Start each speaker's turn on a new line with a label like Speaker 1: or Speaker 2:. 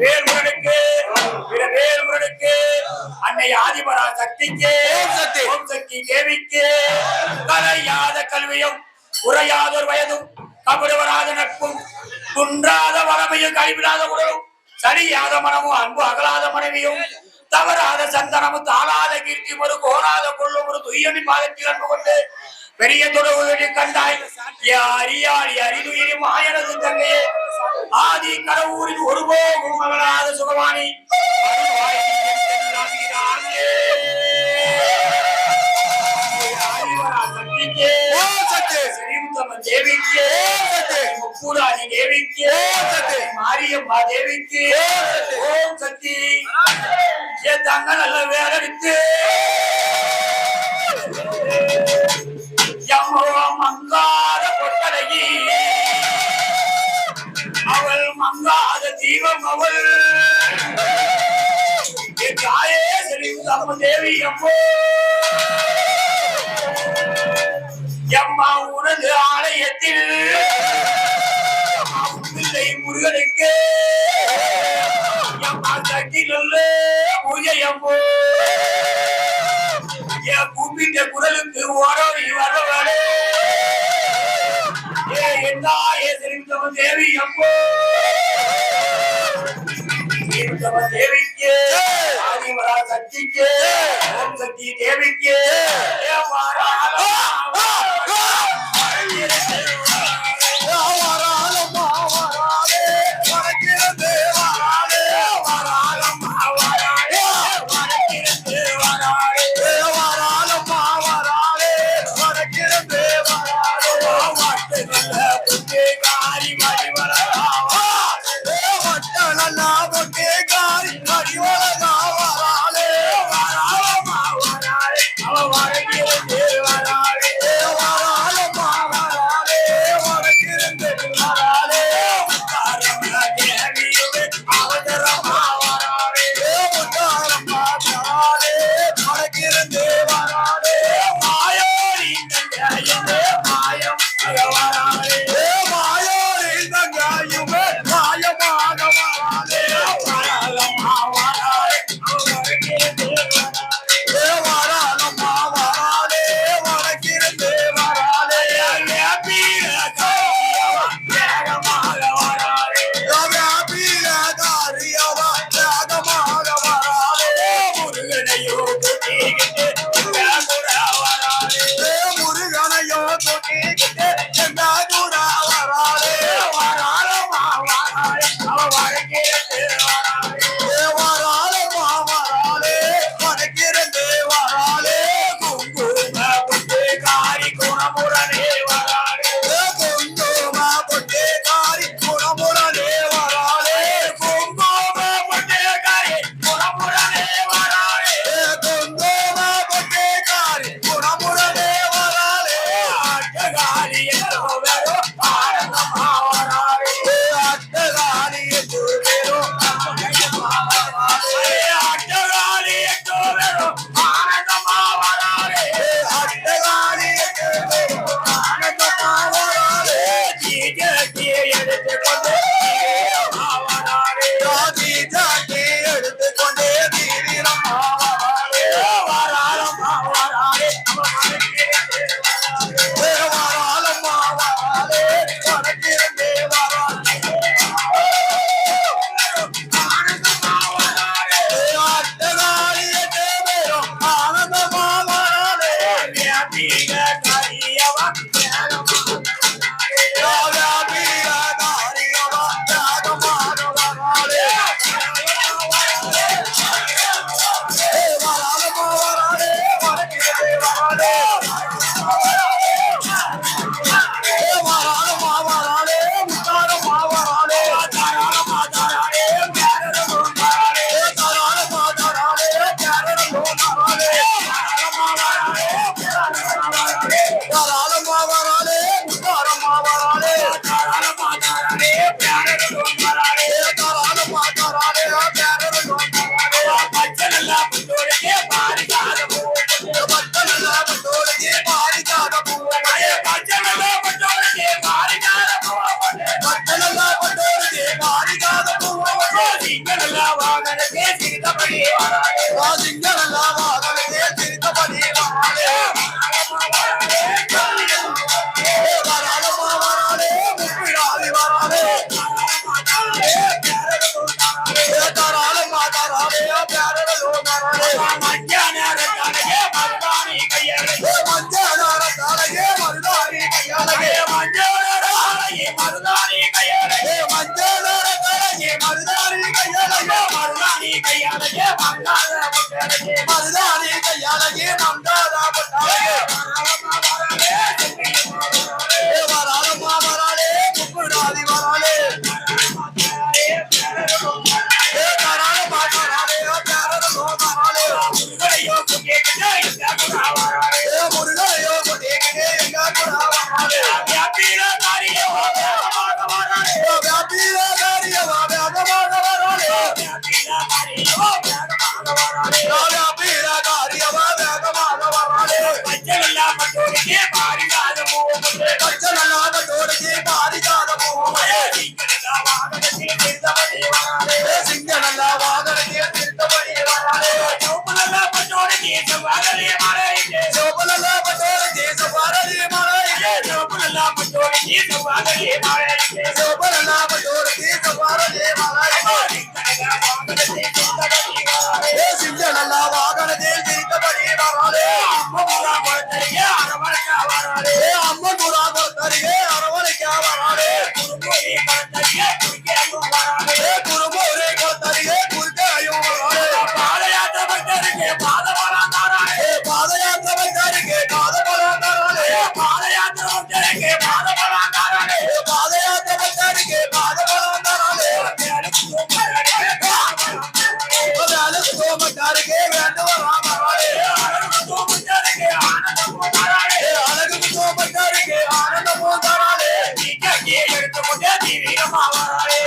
Speaker 1: வேல்முருகனுக்கு பிற வேல்முருகனுக்கு அன்னை ஆதிபரா சக்திக்கு
Speaker 2: ஓம் சக்தி.
Speaker 1: தேவிக்கு கலையாத கல்வியும் உரையாதோர் வயதும் கபடுவராத நட்பும் குன்றாத வளமையும் கைவிடாத உடலும் சரியாத மனமும் அன்பு அகலாத மனைவியும் தவறாத சந்தனமும் தாளாத கீர்த்தி ஒரு கோராத கொள்ளும் ஒரு துய்யனி பாதத்தில் அன்பு கொண்டு பெரிய தொடர்பு கண்டாய். அரியாளி அரிதுயிரி மாயனது தங்கையே.
Speaker 2: சக்தி.
Speaker 1: சுகவாணி தேவிக்கு
Speaker 2: ஓம்
Speaker 1: தேவிக்கு மாரியம்மா தேவிக்கு
Speaker 2: ஓம் சக்தி.
Speaker 1: தங்க நல்ல வேலைக்கு எம்மோ தெய்வம் அவள் என் தாயே ஸ்ரீமுத்தம்ம தேவி அப்போ எம்மா உனது ஆலயத்தில். பிள்ளை முருகனுக்கு. எம்மா தட்டில் பூஜை பூஜையம்மோ என் கூப்பிட்ட குரலுக்கு ஓடோடி வரவழே ஏ என்ன ஏ தெரிந்தவன் தேவி அப்போ தேவிக்கு சக்திக்கு ஓம் சக்தி தேவிக்கு Guevara.
Speaker 2: மருதானே கையாலகே மந்தாரா பட்டாலே வராலம்மா வராலே குப்புடாதி வராலே முருகையோ கொண்டேகிட்டே எங்க கூட
Speaker 1: வராலே Come
Speaker 2: on, அதிவீரமாவாரே